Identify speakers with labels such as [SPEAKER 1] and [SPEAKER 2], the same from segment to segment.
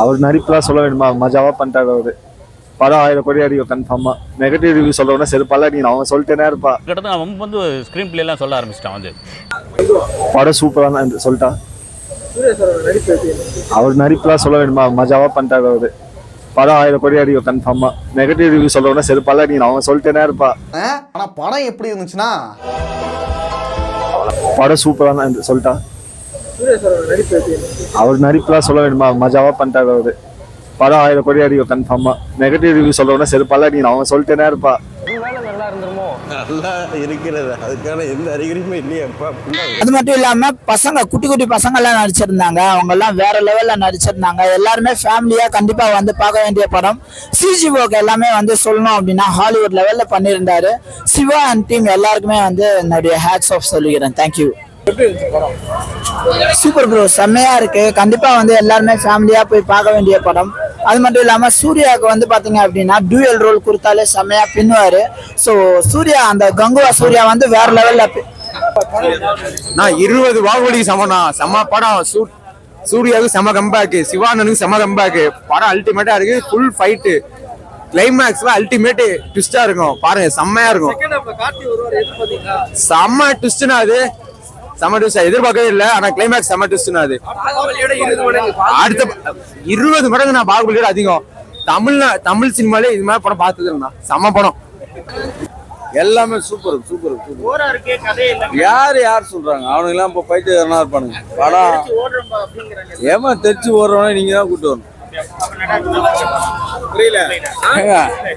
[SPEAKER 1] அவர் நடிப்புலாம் சொல்ல வேணுமா மஜாவா பண்ணிட்டாரு அவரு. படம் ஆயிரம் கோடி அடிக்கும் கன்ஃபார்மா நெகட்டிவ் ரிவ்யூ சொல்றவனா செருப்பால நீ அவன் சொல்லிட்டேனே இருப்பா
[SPEAKER 2] கிட்டத்தட்ட அவன் வந்து ஸ்க்ரீன் பிளேலாம் சொல்ல ஆரம்பிச்சிட்டான் வந்து.
[SPEAKER 1] படம் சூப்பரா சொல்லிட்டா
[SPEAKER 3] சூர்யா சாரோட நடிப்பு எப்படி இருந்துச்சு?
[SPEAKER 1] அவர் நடிப்புலாம் சொல்ல வேணுமா மஜாவா பண்ணிட்டாரு அவரு. படம் ஆயிரம் கோடி அடிக்கும் கன்ஃபார்மா நெகட்டிவ் ரிவ்யூ சொல்றவனா செருப்பால நீ அவன் சொல்லிட்டேனே இருப்பா
[SPEAKER 4] ஆனா படம் எப்படி இருந்துச்சுன்னா?
[SPEAKER 1] படம் சூப்பரா சொல்லிட்டா அவர் நடிப்புலாம் சொல்ல வேணுமா மஜாவா பண்ணிட்டாரு அவரு. படம் ஆயிரம் கோடி அடிக்கும் கன்ஃபார்மா நெகட்டிவ் ரிவ்யூ சொல்றவனா செருப்பால நீ அவன் சொல்லிட்டேனே இருப்பா.
[SPEAKER 5] நல்லா இருக்கிறது. அதுக்கான எந்த அறிகுறியுமே இல்லையாப்பா
[SPEAKER 6] அது மட்டும் இல்லாம பசங்க குட்டி குட்டி பசங்க எல்லாம் நடிச்சிருந்தாங்க. அவங்க எல்லாம் வேற லெவல்ல நடிச்சிருந்தாங்க. எல்லாருமே ஃபேமிலியா கண்டிப்பா வந்து பார்க்க வேண்டிய படம். சிஜி ஒர்க் எல்லாமே வந்து சொல்லணும் அப்படின்னா ஹாலிவுட் லெவல்ல பண்ணியிருந்தாரு. சிவா அண்ட் டீம் எல்லாருக்குமே வந்து என்னுடைய ஹேட்ஸ் ஆஃப் சொல்லிக்கிறேன். தேங்க்யூ சூப்பர் ப்ரோ செம்மையா இருக்கு. கண்டிப்பா வந்து எல்லாருமே ஃபேமிலியா போய் பார்க்க வேண்டிய படம். அது மட்டும் இல்லாம சூர்யாவுக்கு வந்து பாத்தீங்க அப்படின்னா டூயல் ரோல் கொடுத்தாலே செம்மையா பின்னுவாரு. ஸோ சூர்யா அந்த கங்குவா சூர்யா வந்து வேற லெவல்ல
[SPEAKER 7] நான் இருபது பாகுபலிக்கு சமம்னா செம்ம படம். சூ சூர்யாவுக்கு செம கம்பேக்கு சிவானனுக்கு செம கம்பேக்கு படம் அல்டிமேட்டா இருக்கு. ஃபுல் ஃபைட்டு கிளைமேக்ஸ்ல அல்டிமேட் ட்விஸ்டா இருக்கும். பாருங்க செம்மையா இருக்கும்? செம்ம ட்விஸ்ட்னா அது. செம்ம ட்விஸ்ட் எதிர்பார்க்கவே இல்லை ஆனா கிளைமேக்ஸ் செம்ம ட்விஸ்ட்னா அது.
[SPEAKER 3] இருபது
[SPEAKER 7] அடுத்த இருபது மடங்கு நான் பாகுபலியோட அதிகம். தமிழ்ல தமிழ் சினிமாலே இது மாதிரி படம் பார்த்தது நான் செம படம்.
[SPEAKER 5] எல்லாமே சூப்பர் சூப்பர் சூப்பர் யார் யார் சொல்றாங்க? அவனுக்கு எல்லாம் இப்போ பைத்தியக்காரனா இருப்பானுங்க. படம். ஏமா தெரிச்சு ஓடுறவனே நீங்க தான் கூட்டு வரணும்.
[SPEAKER 3] புரியல?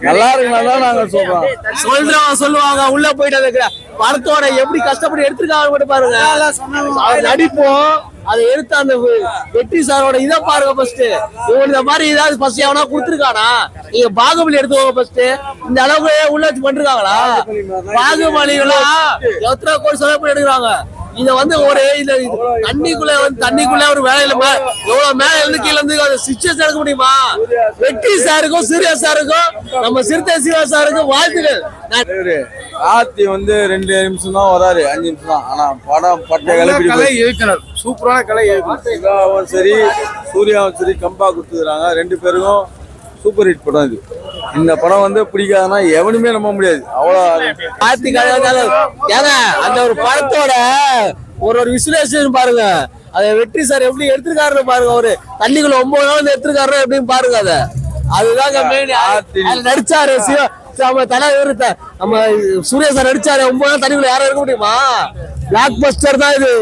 [SPEAKER 5] நல்லா இருக்குன்னா தான் நாங்க சொல்றோம்.
[SPEAKER 8] சொல்றவன் சொல்லுவாங்க. உள்ள போயிட்டு இருக்கிற படத்தோட எப்படி கஷ்டப்பட்டு எடுத்திருக்காங்க மட்டும் பாருங்க. நடிப்போம். அதை எடுத்த அந்த வெற்றி சாரோட இதை பாருங்க ஃபர்ஸ்ட் இவன் இந்த மாதிரி ஏதாவது ஃபர்ஸ்ட் எவனா கொடுத்துருக்கானா? நீங்க பாகுபலி எடுத்துக்கோங்க ஃபர்ஸ்ட் இந்த அளவுக்கு உள்ள வச்சு பண்ணிருக்காங்களா? பாகுபலிலாம் எத்தனை கோடி செலவு பண்ணி எடுக்கிறாங்க? இத வந்து ஒரு இந்த இது தண்ணிக்குள்ள வந்து தண்ணிக்குள்ள ஒரு வேலையில மே- எவ்வளவு மேல இருந்து கீழ இருந்து அந்த சிச்சுவேஷன் எடுக்க முடியுமா? வெற்றி சாருக்கும் சூர்யா சாருக்கும் நம்ம சிறுத்தை சிவா சாருக்கும் வாழ்த்துக்கள்.
[SPEAKER 5] கார்த்தி வந்து ரெண்டு நிமிஷம் தான் வராரு அஞ்சு நிமிஷம் தான் ஆனா படம் பட்ட கிளப்பி
[SPEAKER 7] கலை இயக்குனர் சூப்பரான கலை இயக்குனர்.
[SPEAKER 5] சரி சூர்யாவும் சரி கம்பா கொடுத்துக்கிறாங்க. ரெண்டு பேருக்கும் சூப்பர் ஹிட் படம் இது. இந்த படம் வந்து பிடிக்காதுன்னா எவனுமே நம்ப முடியாது. அவ்வளோ
[SPEAKER 8] கார்த்திக் அழகான- ஏங்க அந்த ஒரு படத்தோட ஒரு ஒரு விசுலேஷன் பாருங்க. அதை வெற்றி சார் எப்படி எடுத்திருக்காருன்னு பாருங்க அவரு. தண்ணிக்குள்ள ஒன்பது நாள் வந்து எடுத்திருக்காரு எப்படின்னு பாருங்க அத. அதுதாங்க மெயின் நடிச்சாரு சிவா நம்ம தலைவர் நம்ம சூர்யா சார் அடிச்சாரு. ஒன்பது நாள் யாரும் இருக்க முடியுமா? பிளாக் பஸ்டர் தான் இது.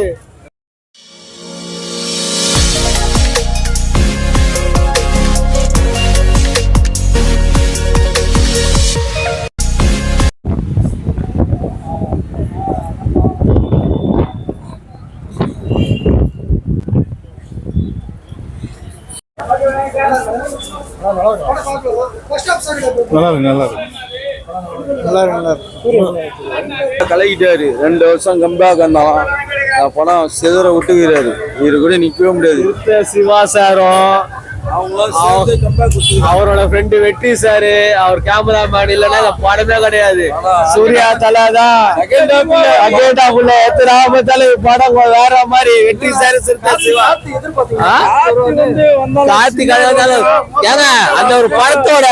[SPEAKER 5] கலக்கிட்டாரு. ரெண்டு வருஷம் கம்பேக் அந்த படம் சிதற விட்டுக்கிறாரு. இவரு கூட நிக்கவே முடியாது.
[SPEAKER 8] சிவா சாரும் அவரோட ஃப்ரெண்டு வெற்றி சாரு அவர் கேமராமேன் இல்லைன்னா இந்த படமே கிடையாது. சூர்யா தலை தான் செகண்ட் ஹாஃப்ல எத்தனை தலை படம் வேற மாதிரி வெற்றி சாரு? கார்த்திக் ஏங்க அந்த ஒரு படத்தோட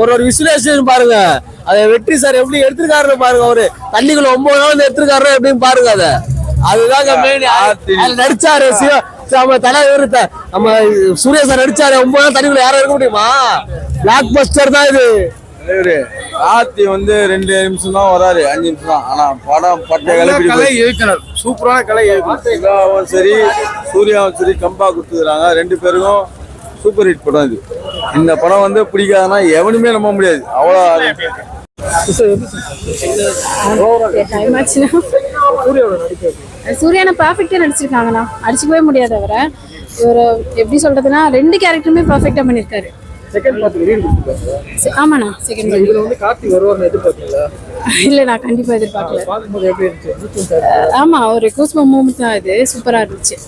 [SPEAKER 8] ஒரு ஒரு விசுலேஷன் பாருங்க. அதை வெற்றி சார் எப்படி எடுத்திருக்காருன்னு பாருங்க அவரு. தண்ணிக்குள்ள ஒன்பது நாள் எடுத்திருக்காரு எப்படின்னு பாருங்க அத. அதுல நடிச்சாரு சிவா நம்ம தலைவர் த- நம்ம சூர்யா சார் நடிச்சாரு ஒன்பது நாள் தண்ணிக்குள்ள யாரும் இருக்க முடியுமா? பிளாக் பஸ்டர் தான் இது.
[SPEAKER 5] கார்த்தி வந்து ரெண்டு நிமிஷம் தான் வராரு அஞ்சு நிமிஷம் தான். ஆனா படம் பட்ட
[SPEAKER 7] கலை இயக்குனர் சூப்பரான கலை இயக்குனர்
[SPEAKER 5] சரி சூர்யாவும் சரி கம்பா கொடுத்துக்கிறாங்க. ரெண்டு பேருக்கும் சூப்பர் ஹிட் படம் இது. இந்த படம் வந்து பிடிக்காதுன்னா எவனுமே நம்ப முடியாது. அவ்வளோ
[SPEAKER 9] ஆச்சுன்னா சூர்யானா பர்ஃபெக்டா நடிச்சிருக்காங்கண்ணா. அடிச்சுக்கவே முடியாது அவரை. இவர் எப்படி சொல்றதுன்னா ரெண்டு கேரக்டருமே பர்ஃபெக்டா பண்ணிருக்காரு.
[SPEAKER 3] செகண்ட் பார்த்து ரீல் கொடுத்துருக்காங்க
[SPEAKER 9] செ- ஆமாண்ணா செகண்ட்
[SPEAKER 3] இதுல வந்து கார்த்தி வருவார்னு எதிர்பார்த்தீங்களா
[SPEAKER 9] இல்ல நான் கண்டிப்பா எதிர்பார்க்கல.
[SPEAKER 3] பார்க்கும்போது எப்படி இருந்துச்சு? ஜித்து சார்.
[SPEAKER 9] ஆமா ஒரு கூஸ்பம் மூமெண்ட் தான் இது. சூப்பரா இருந்துச்சு.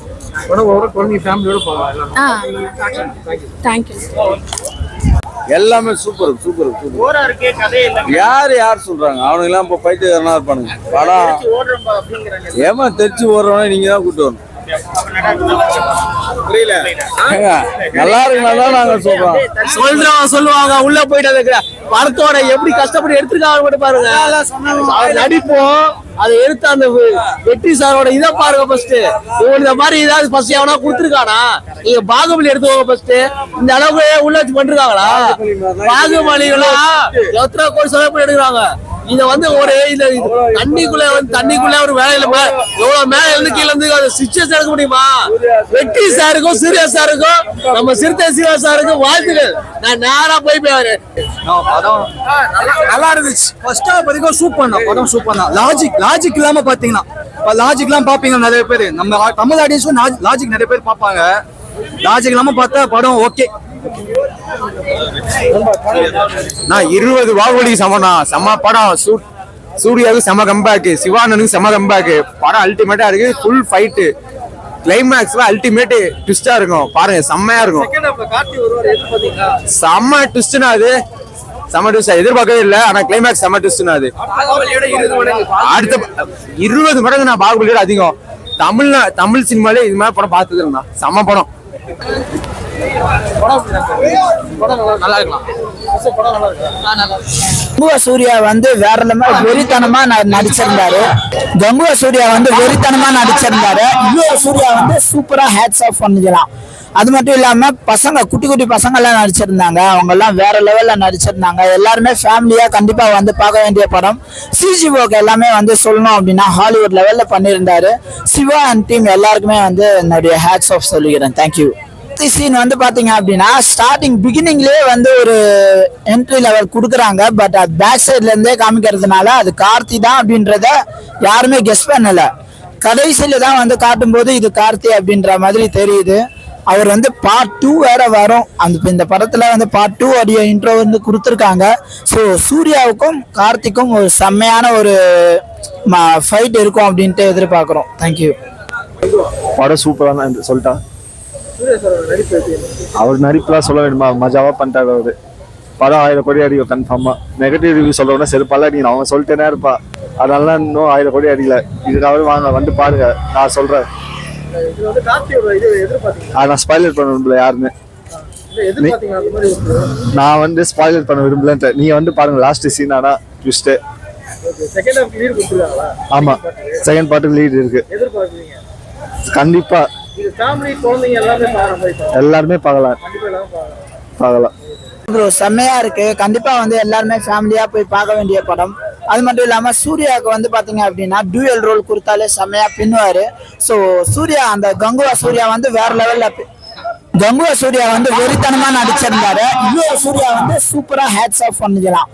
[SPEAKER 9] ஆ. தேங்க்யூ
[SPEAKER 5] எல்லாமே சூப்பர் சூப்பர் சூப்பர் யார் யார் சொல்றாங்க? அவனுங்க எல்லாம் இப்போ பைத்தியக்காரனா இருப்பானுங்க. படம். ஏமா தெரிச்சு ஓடுறவனே நீங்க தான் கூட்டு வரணும். நல்லா இருக்கு நல்லா நாங்க சொல்றோம்.
[SPEAKER 8] சொல்றவன் சொல்லுவாங்க உள்ள போயிட்டு படத்தோட எப்படி கஷ்டப்பட்டு எடுத்திருக்காங்க பாருங்க. நடிப்போம். அதை எடுத்த அந்த வெற்றி சாரோட இதை பாருங்க ஃபர்ஸ்ட் இந்த மாதிரி ஏதாவது ஃபர்ஸ்ட் எவனா கொடுத்துருக்கானா? நீங்க பாகுபலி எடுத்துக்கோங்க ஃபர்ஸ்ட் இந்த அளவுக்கு உள்ள வச்சு பண்ணிருக்காங்களா? பாகுபலி எல்லாம் எத்தனை கோடி செலவு பண்ணி எடுக்கிறாங்க இத வந்து ஒரு இது தண்ணிக்குள்ள வந்து தண்ணிக்குள்ள ஒரு வேலையில எவ்வளவு மேல இருந்து கீழ இருந்து அந்த சிச்சுவேஷன் எடுக்க முடியுமா? வெற்றி சாருக்கும் சூர்யா சாருக்கும் நம்ம சிறுத்தை சிவா சாருக்கும் வாழ்த்துக்கள். நான் நேரா போய் போய்
[SPEAKER 10] நல்லா இருந்துச்சு. ஃபர்ஸ்ட் ஹாஃப் வரைக்கும் சூப்பர் தான் படம் சூப்பர் தான் லாஜிக் லாஜிக் இல்லாம பாத்தீங்கன்னா லாஜிக்லாம் பாப்பீங்க நிறைய பேர். நம்ம தமிழ் ஆடியன்ஸும் லாஜிக் நிறைய பேர் பார்ப்பாங்க. லாஜிக் இல்லாம பார்த்தா படம் ஓகே
[SPEAKER 7] நான் இருபது பாகுபலி சமனா செம்ம படம். சூ- சூர்யாவுக்கு செம கம்பேக் சிவானனுக்கு செம கம்பேக் படம் அல்டிமேட்டா இருக்கு. ஃபுல் ஃபைட்டு கிளைமேக்ஸ்ல அல்டிமேட் ட்விஸ்டா இருக்கும். பாருங்க செம்மையா இருக்கும். செம்ம ட்விஸ்ட்னா அது. செம்ம ட்விஸ்ட் எதிர்பார்க்கவே இல்லை. ஆனா கிளைமேக்ஸ் செம்ம ட்விஸ்ட்னா அது. அடுத்த இருபது மடங்கு நான் பாகுபலியோட அதிகம். தமிழ்ல தமிழ் சினிமாலே இது மாதிரி படம் பார்த்தது இல்லைண்ணா செம்ம படம்.
[SPEAKER 6] கங்குவா சூர்யா வந்து வேற வெறித்தனமா ந- நடிச்சிருந்தாரு. கங்குவா சூர்யா வந்து வெறித்தனமா நடிச்சிருந்தாரு. யுவ சூர்யா வந்து சூப்பரா ஹேட்ஸ் ஆஃப் பண்ணிக்கலாம். அது மட்டும் இல்லாம பசங்க குட்டி குட்டி பசங்க எல்லாம் நடிச்சிருந்தாங்க. அவங்க எல்லாம் வேற லெவல்ல நடிச்சிருந்தாங்க. எல்லாருமே ஃபேமிலியா கண்டிப்பா வந்து பார்க்க வேண்டிய படம். சிஜி ஒர்க் எல்லாமே வந்து சொல்லணும் அப்படின்னா ஹாலிவுட் லெவல்ல பண்ணியிருந்தாரு. சிவா அண்ட் டீம் எல்லாருக்குமே வந்து என்னுடைய ஹேட்ஸ் ஆஃப் சொல்லிக்கிறேன். தேங்க்யூ சீன் வந்து பார்த்தீங்க அப்படின்னா ஸ்டார்டிங் பிகினிங்லேயே வந்து ஒரு என்ட்ரி லெவல் கொடுக்குறாங்க. பட் அது பேக் சைட்லேருந்தே காமிக்கிறதுனால அது கார்த்தி தான் அப்படின்றத யாருமே கெஸ் பண்ணலை. கடைசியில் தான் வந்து காட்டும்போது இது கார்த்தி அப்படின்ற மாதிரி தெரியுது. அவர் வந்து பார்ட் டூ வேற வரும். அந்த இந்த படத்தில் வந்து பார்ட் டூ ஆடியோ இன்ட்ரோ வந்து கொடுத்துருக்காங்க. ஸோ சூர்யாவுக்கும் கார்த்திக்கும் ஒரு செம்மையான ஒரு ஃபைட் இருக்கும் அப்படின்ட்டு எதிர்பார்க்குறோம். தேங்க்யூ
[SPEAKER 1] படம் சூப்பராக தான் சொல்லிட்டா? அவர் நடிப்புலாம் சொல்ல வேணுமா மஜாவா பண்ணிட்டாரு அவரு. படம் ஆயிரம் கோடி அடிக்கும் கன்ஃபார்மா நெகட்டிவ் ரிவ்யூ சொல்றவன செருப்பால அடிக்கணும். அவன் சொல்லிட்டேனே இருப்பா. அதனால இன்னும் ஆயிரம் கோடி அடிக்கல. இதுக்காக வாங்க வந்து பாருங்க. நான் ஆனா நான் ஸ்பாய்லர் பண்ண விரும்பல யாருமே.
[SPEAKER 3] ஒரு
[SPEAKER 1] நான் வந்து ஸ்பாய்லர் பண்ண விரும்பலன்ற நீங்க வந்து பாருங்க லாஸ்ட் சீன் ஆனா ட்விஸ்ட்டு
[SPEAKER 3] செகண்ட் ஹாஃப் லீட் கொடுத்துருக்காங்களா?
[SPEAKER 1] ஆமா. செகண்ட் பார்ட்டு லீட் இருக்கு.
[SPEAKER 3] எதிர்பார்க்குறீங்க? எல்லாருமே பார்க்கலாம்
[SPEAKER 1] பார்க்கலாம்
[SPEAKER 6] ப்ரோ செம்மையா இருக்கு. கண்டிப்பா வந்து எல்லாருமே ஃபேமிலியா போய் பார்க்க வேண்டிய படம். அது மட்டும் இல்லாம சூர்யாவுக்கு வந்து பாத்தீங்க அப்படின்னா டியூயல் ரோல் கொடுத்தாலே செம்மையா பின்னுவாரு. ஸோ சூர்யா அந்த கங்குவா சூர்யா வந்து வேற லெவல்ல கங்குவா சூர்யா வந்து வெறித்தனமா நடிச்சிருந்தாரு. யுவ சூர்யா வந்து சூப்பரா ஹேட்ஸ் ஆஃப் பண்ணிக்கலாம்.